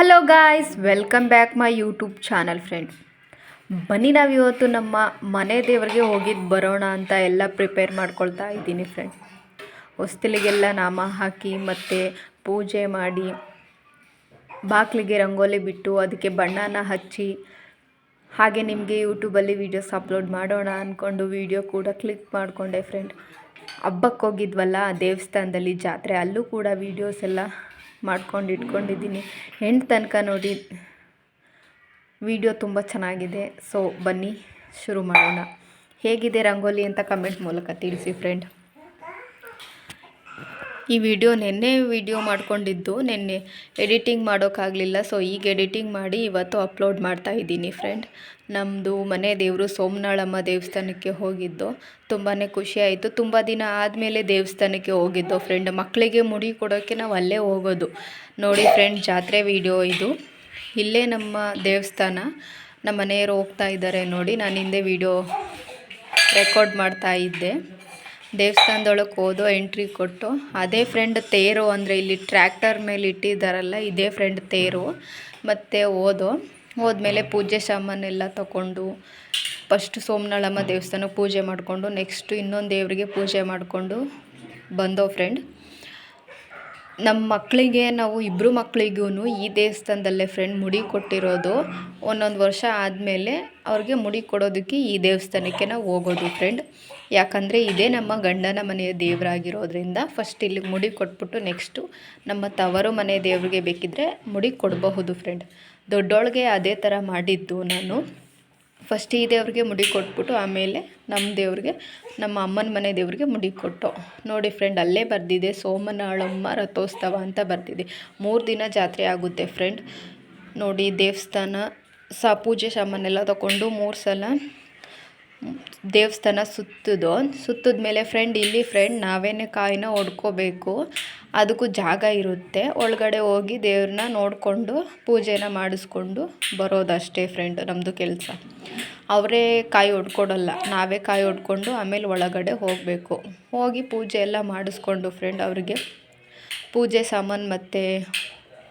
Hello guys welcome back my YouTube channel friend ಬನ್ನಿ ನಾವು ಇವತ್ತು ನಮ್ಮ ಮನೆ ದೇವರಿಗೆ ಹೋಗಿದ್ದು ಬರೋಣ ಅಂತ ಎಲ್ಲ ಪ್ರಿಪೇರ್ ಮಾಡ್ಕೊಳ್ತಾ ಇದ್ದೀನಿ ಫ್ರೆಂಡ್ ಹೊಸ್ತಿಲಿಗೆಲ್ಲ ನಾಮ ಹಾಕಿ ಮತ್ತು ಪೂಜೆ ಮಾಡಿ ಬಾಗಿಲಿಗೆ ರಂಗೋಲಿ ಬಿಟ್ಟು ಅದಕ್ಕೆ ಬಣ್ಣನ ಹಚ್ಚಿ, ಹಾಗೆ ನಿಮಗೆ ಯೂಟ್ಯೂಬಲ್ಲಿ ವೀಡಿಯೋಸ್ ಅಪ್ಲೋಡ್ ಮಾಡೋಣ ಅಂದ್ಕೊಂಡು ವೀಡಿಯೋ ಕೂಡ ಕ್ಲಿಕ್ ಮಾಡಿಕೊಂಡೆ ಫ್ರೆಂಡ್ ಹಬ್ಬಕ್ಕೆ ಹೋಗಿದ್ವಲ್ಲ, ದೇವಸ್ಥಾನದಲ್ಲಿ ಜಾತ್ರೆ, ಅಲ್ಲೂ ಕೂಡ ವೀಡಿಯೋಸ್ ಎಲ್ಲ ಮಾಡ್ಕೊಂಡು ಇಟ್ಕೊಂಡಿದ್ದೀನಿ. ಎಂಟು ತನಕ ನೋಡಿ ವಿಡಿಯೋ ತುಂಬ ಚೆನ್ನಾಗಿದೆ. ಸೊ ಬನ್ನಿ, ಶುರು ಮಾಡೋಣ. ಹೇಗಿದೆ ರಂಗೋಲಿ ಅಂತ ಕಮೆಂಟ್ ಮೂಲಕ ತಿಳಿಸಿ ಫ್ರೆಂಡ್ ಈ ವಿಡಿಯೋ ನಿನ್ನೆ ವಿಡಿಯೋ ಮಾಡ್ಕೊಂಡಿದ್ದು, ನಿನ್ನೆ ಎಡಿಟಿಂಗ್ ಮಾಡೋಕ್ಕಾಗಲಿಲ್ಲ. ಸೊ ಈಗ ಎಡಿಟಿಂಗ್ ಮಾಡಿ ಇವತ್ತು ಅಪ್ಲೋಡ್ ಮಾಡ್ತಾ ಇದ್ದೀನಿ ಫ್ರೆಂಡ್ ನಮ್ಮದು ಮನೆ ದೇವರು ಸೋಮನಾಳಮ್ಮ ದೇವಸ್ಥಾನಕ್ಕೆ ಹೋಗಿದ್ದು. ತುಂಬಾ ಖುಷಿ ಆಯಿತು. ತುಂಬ ದಿನ ಆದಮೇಲೆ ದೇವಸ್ಥಾನಕ್ಕೆ ಹೋಗಿದ್ದು ಫ್ರೆಂಡ್ ಮಕ್ಕಳಿಗೆ ಮುಡಿ ಕೊಡೋಕ್ಕೆ ನಾವು ಅಲ್ಲೇ ಹೋಗೋದು. ನೋಡಿ ಫ್ರೆಂಡ್ ಜಾತ್ರೆ ವಿಡಿಯೋ ಇದು. ಇಲ್ಲೇ ನಮ್ಮ ದೇವಸ್ಥಾನ. ನಮ್ಮ ಮನೆಯವರು ಹೋಗ್ತಾ ಇದ್ದಾರೆ ನೋಡಿ. ನಾನು ಹಿಂದೆ ವಿಡಿಯೋ ರೆಕಾರ್ಡ್ ಮಾಡ್ತಾ ಇದ್ದೆ. ದೇವಸ್ಥಾನದೊಳಗೆ ಹೋದೋ ಎಂಟ್ರಿ ಕೊಟ್ಟು, ಅದೇ ಫ್ರೆಂಡ್ ತೇರು ಅಂದರೆ ಇಲ್ಲಿ ಟ್ರ್ಯಾಕ್ಟರ್ ಮೇಲೆ ಇಟ್ಟಿದ್ದಾರಲ್ಲ ಇದೇ ಫ್ರೆಂಡ್ ತೇರು. ಮತ್ತು ಓದೋ ಹೋದ್ಮೇಲೆ ಪೂಜೆ ಸಾಮಾನೆಲ್ಲ ತಗೊಂಡು ಫಸ್ಟ್ ಸೋಮನಾಳಮ್ಮ ದೇವಸ್ಥಾನಕ್ಕೆ ಪೂಜೆ ಮಾಡಿಕೊಂಡು ನೆಕ್ಸ್ಟು ಇನ್ನೊಂದು ದೇವರಿಗೆ ಪೂಜೆ ಮಾಡಿಕೊಂಡು ಬಂದೋ ಫ್ರೆಂಡ್ ನಮ್ಮ ಮಕ್ಕಳಿಗೆ, ನಾವು ಇಬ್ಬರು ಮಕ್ಕಳಿಗೂ ಈ ದೇವಸ್ಥಾನದಲ್ಲೇ ಫ್ರೆಂಡ್ ಮುಡಿ ಕೊಟ್ಟಿರೋದು. ಒಂದೊಂದು ವರ್ಷ ಆದಮೇಲೆ ಅವ್ರಿಗೆ ಮುಡಿ ಕೊಡೋದಕ್ಕೆ ಈ ದೇವಸ್ಥಾನಕ್ಕೆ ನಾವು ಹೋಗೋದು ಫ್ರೆಂಡ್ ಯಾಕಂದರೆ ಇದೇ ನಮ್ಮ ಗಂಡನ ಮನೆಯ ದೇವರಾಗಿರೋದ್ರಿಂದ ಫಸ್ಟ್ ಇಲ್ಲಿ ಮುಡಿ ಕೊಟ್ಬಿಟ್ಟು ನೆಕ್ಸ್ಟು ನಮ್ಮ ತವರು ಮನೆ ದೇವರಿಗೆ ಬೇಕಿದ್ದರೆ ಮುಡಿ ಕೊಡಬಹುದು ಫ್ರೆಂಡ್ ದೊಡ್ಡೋಳಿಗೆ ಅದೇ ಥರ ಮಾಡಿದ್ದು ನಾನು. ಫಸ್ಟ್ ಈ ದೇವ್ರಿಗೆ ಮುಡಿ ಕೊಟ್ಬಿಟ್ಟು ಆಮೇಲೆ ನಮ್ಮ ದೇವ್ರಿಗೆ, ನಮ್ಮ ಅಮ್ಮನ ಮನೆ ದೇವ್ರಿಗೆ ಮುಡಿ ಕೊಟ್ಟು. ನೋಡಿ ಫ್ರೆಂಡ್ ಅಲ್ಲೇ ಬರೆದಿದೆ, ಸೋಮನಾಳಮ್ಮ ರಥೋತ್ಸವ ಅಂತ ಬರ್ತಿದೆ ಮೂರು ದಿನ ಜಾತ್ರೆ ಆಗುತ್ತೆ ಫ್ರೆಂಡ್ ನೋಡಿ ದೇವಸ್ಥಾನ, ಸ ಪೂಜೆ ಸಾಮಾನೆಲ್ಲ ತಗೊಂಡು ಮೂರು ಸಲ ದೇವಸ್ಥಾನ ಸುತ್ತಿದೋ. ಸುತ್ತಿದ ಮೇಲೆ ಫ್ರೆಂಡ್ ಇಲ್ಲಿ ಫ್ರೆಂಡ್ ನಾವೇನೇ ಕಾಯಿನ ಹೊಡ್ಕೋಬೇಕು. ಅದಕ್ಕೂ ಜಾಗ ಇರುತ್ತೆ. ಒಳಗಡೆ ಹೋಗಿ ದೇವ್ರನ್ನ ನೋಡಿಕೊಂಡು ಪೂಜೆನ ಮಾಡಿಸ್ಕೊಂಡು ಬರೋದಷ್ಟೇ ಫ್ರೆಂಡ್ ನಮ್ಮದು ಕೆಲಸ. ಅವರೇ ಕಾಯಿ ಹೊಡ್ಕೊಡಲ್ಲ ನಾವೇ ಕಾಯಿ ಹೊಡ್ಕೊಂಡು ಆಮೇಲೆ ಒಳಗಡೆ ಹೋಗಬೇಕು. ಹೋಗಿ ಪೂಜೆ ಎಲ್ಲ ಮಾಡಿಸ್ಕೊಂಡು ಫ್ರೆಂಡ್ ಅವರಿಗೆ. ಪೂಜೆ ಸಾಮಾನು ಮತ್ತು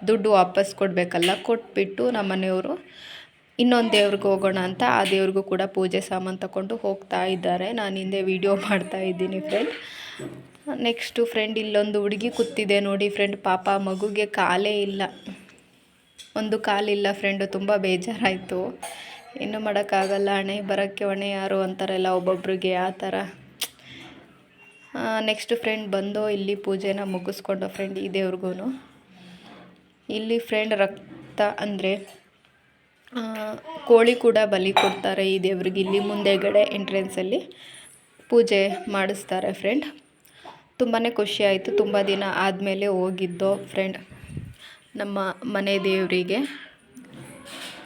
ದುಡ್ಡು ವಾಪಸ್ ಕೊಡಬೇಕಲ್ಲ, ಕೊಟ್ಬಿಟ್ಟು ನಮ್ಮ ಮನೆಯವರು ಇನ್ನೊಂದು ದೇವ್ರಿಗೆ ಹೋಗೋಣ ಅಂತ ಆ ದೇವ್ರಿಗೂ ಕೂಡ ಪೂಜೆ ಸಾಮಾನು ತಗೊಂಡು ಹೋಗ್ತಾ ಇದ್ದಾರೆ. ನಾನು ಹಿಂದೆ ವೀಡಿಯೋ ಮಾಡ್ತಾ ಇದ್ದೀನಿ ಫ್ರೆಂಡ್ ನೆಕ್ಸ್ಟು ಫ್ರೆಂಡ್ ಇಲ್ಲೊಂದು ಹುಡುಗಿ ಕೂತಿದೆ ನೋಡಿ ಫ್ರೆಂಡ್ ಪಾಪ ಮಗುಗೆ ಕಾಲೇ ಇಲ್ಲ. ಒಂದು ಕಾಲಿಲ್ಲ ಫ್ರೆಂಡು ತುಂಬ ಬೇಜಾರಾಯಿತು. ಏನು ಮಾಡೋಕ್ಕಾಗಲ್ಲ, ಹಣೆ ಬರೋಕ್ಕೆ ಹೊಣೆ ಯಾರು ಅಂತಾರಲ್ಲ ಒಬ್ಬೊಬ್ರಿಗೆ ಆ ಥರ. ನೆಕ್ಸ್ಟ್ ಫ್ರೆಂಡ್ ಬಂದು ಇಲ್ಲಿ ಪೂಜೆನ ಮುಗಿಸ್ಕೊಂಡು ಫ್ರೆಂಡ್ ಈ ದೇವ್ರಿಗೂ ಇಲ್ಲಿ ಫ್ರೆಂಡ್ ರಕ್ತ ಅಂದರೆ ಕೋಳಿ ಕೂಡ ಬಲಿ ಕೊಡ್ತಾರೆ ಈ ದೇವ್ರಿಗೆ. ಇಲ್ಲಿ ಮುಂದೆಗಡೆ ಎಂಟ್ರೆನ್ಸಲ್ಲಿ ಪೂಜೆ ಮಾಡಿಸ್ತಾರೆ ಫ್ರೆಂಡ್ ತುಂಬಾ ಖುಷಿ ಆಯಿತು, ತುಂಬ ದಿನ ಆದಮೇಲೆ ಹೋಗಿದ್ದೋ ಫ್ರೆಂಡ್ ನಮ್ಮ ಮನೆ ದೇವರಿಗೆ.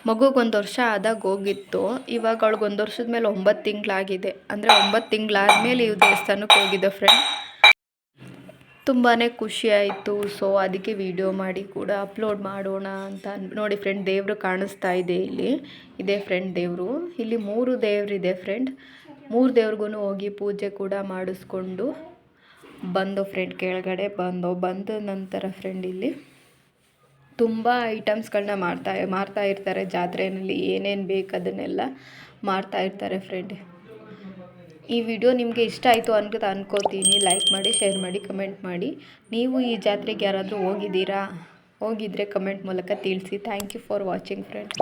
ಮಗುಗೊಂದು ವರ್ಷ ಆದಾಗ ಹೋಗಿತ್ತು. ಇವಾಗ ಅವಳಿಗೊಂದು ವರ್ಷದ ಮೇಲೆ ಒಂಬತ್ತು ತಿಂಗಳಾಗಿದೆ. ಅಂದರೆ ಒಂಬತ್ತು ತಿಂಗಳಾದ್ಮೇಲೆ ಇವು ದೇವಸ್ಥಾನಕ್ಕೆ ಹೋಗಿದ್ದೆ ಫ್ರೆಂಡ್ ತುಂಬಾ ಖುಷಿ ಆಯಿತು. ಸೊ ಅದಕ್ಕೆ ವಿಡಿಯೋ ಮಾಡಿ ಕೂಡ ಅಪ್ಲೋಡ್ ಮಾಡೋಣ ಅಂತ ನೋಡಿ ಫ್ರೆಂಡ್ ದೇವರು ಕಾಣಿಸ್ತಾ ಇದೆ ಇಲ್ಲಿ. ಇದೇ ಫ್ರೆಂಡ್ ದೇವರು. ಇಲ್ಲಿ ಮೂರು ದೇವರಿದೆ ಫ್ರೆಂಡ್ ಮೂರು ದೇವ್ರಿಗೂ ಹೋಗಿ ಪೂಜೆ ಕೂಡ ಮಾಡಿಸ್ಕೊಂಡು ಬಂದು ಫ್ರೆಂಡ್ ಕೆಳಗಡೆ ಬಂದು, ಬಂದ ನಂತರ ಫ್ರೆಂಡ್ ಇಲ್ಲಿ. ತುಂಬ ಐಟಮ್ಸ್ಗಳನ್ನ ಮಾಡ್ತಾ, ಮಾರ್ತಾ ಇರ್ತಾರೆ. ಜಾತ್ರೆಯಲ್ಲಿ ಏನೇನು ಬೇಕು ಅದನ್ನೆಲ್ಲ ಮಾರ್ತಾ ಇರ್ತಾರೆ ಫ್ರೆಂಡ್ ಈ ವಿಡಿಯೋ ನಿಮಗೆ ಇಷ್ಟ ಆಯಿತು ಅನ್ಕೋತ ಅನ್ಕೋತೀನಿ. ಲೈಕ್ ಮಾಡಿ ಶೇರ್ ಮಾಡಿ ಕಮೆಂಟ್ ಮಾಡಿ. ನೀವು ಈ ಜಾತ್ರೆಗೆ ಯಾರಾದರೂ ಹೋಗಿದ್ದೀರಾ? ಹೋಗಿದ್ರೆ ಕಮೆಂಟ್ ಮೂಲಕ ತಿಳಿಸಿ. Thank you for watching friend